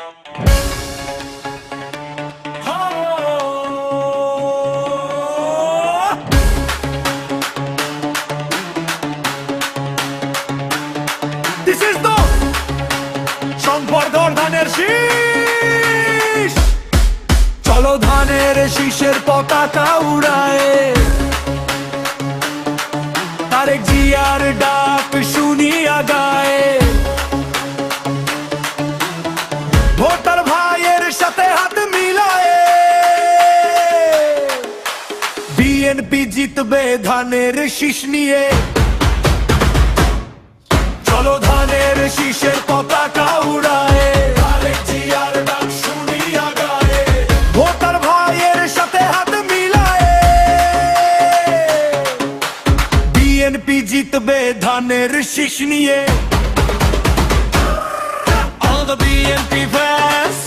This is the সংবর্ধন ধানের শীষ চলো ধানের শীষের পতাকা উড়ায়। তারেক জিয়ার ডাক বিএনপি জিতবে ধানের শীষ নিয়ে। চলো ধানের শীষের পতাকা উড়ায়। জিতবে ধানের শীষ নিয়ে। All the BNP fans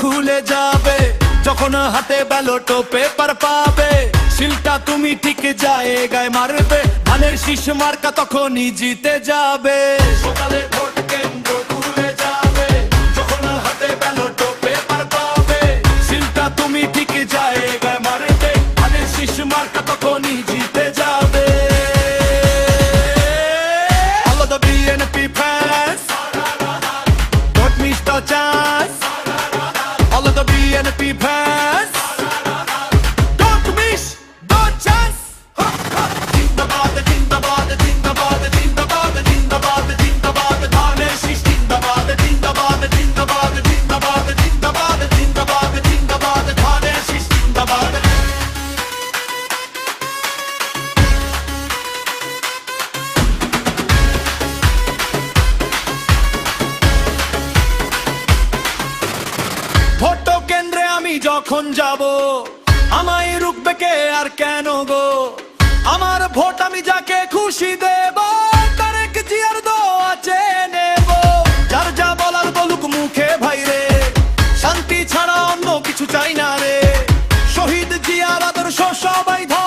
খুলে যাবে, যখন হাতে ব্যালট পেপার পাবে, শিলটা তুমি ঠিক জায়গায় মারবে, ধানের শীষ মার্কা তখনই জিতে যাবে। হাতে পেপার পাবে তুমি মার্কা যখন যাব? আমায় রুখবে কে আর কেন গো? আমার ভোট আমি যাকে খুশি দেব যার যা বলার ভাই রে, শান্তি ছাড়া অন্য কিছু চাই না রে। শহীদ জিয়ার আদর্শ সবাই ধরো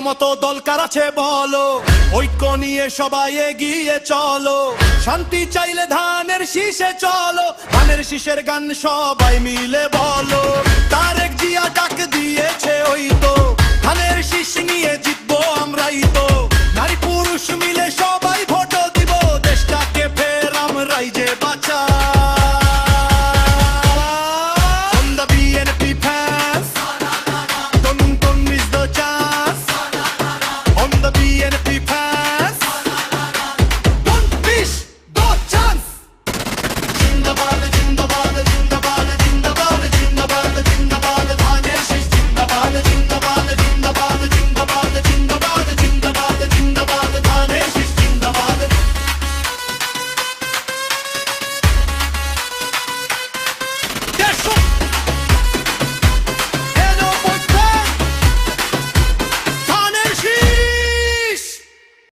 মতো দলকার আছে বলো? ঐক্য নিয়ে সবাই এগিয়ে চলো। শান্তি চাইলে ধানের শীষে চলো। ধানের শীষের গান সবাই মিলে বলো। তারেক জিয়া ডাক দিয়েছে ওই তো। ধানের শীষ নিয়ে জিতবো আমরাই তো।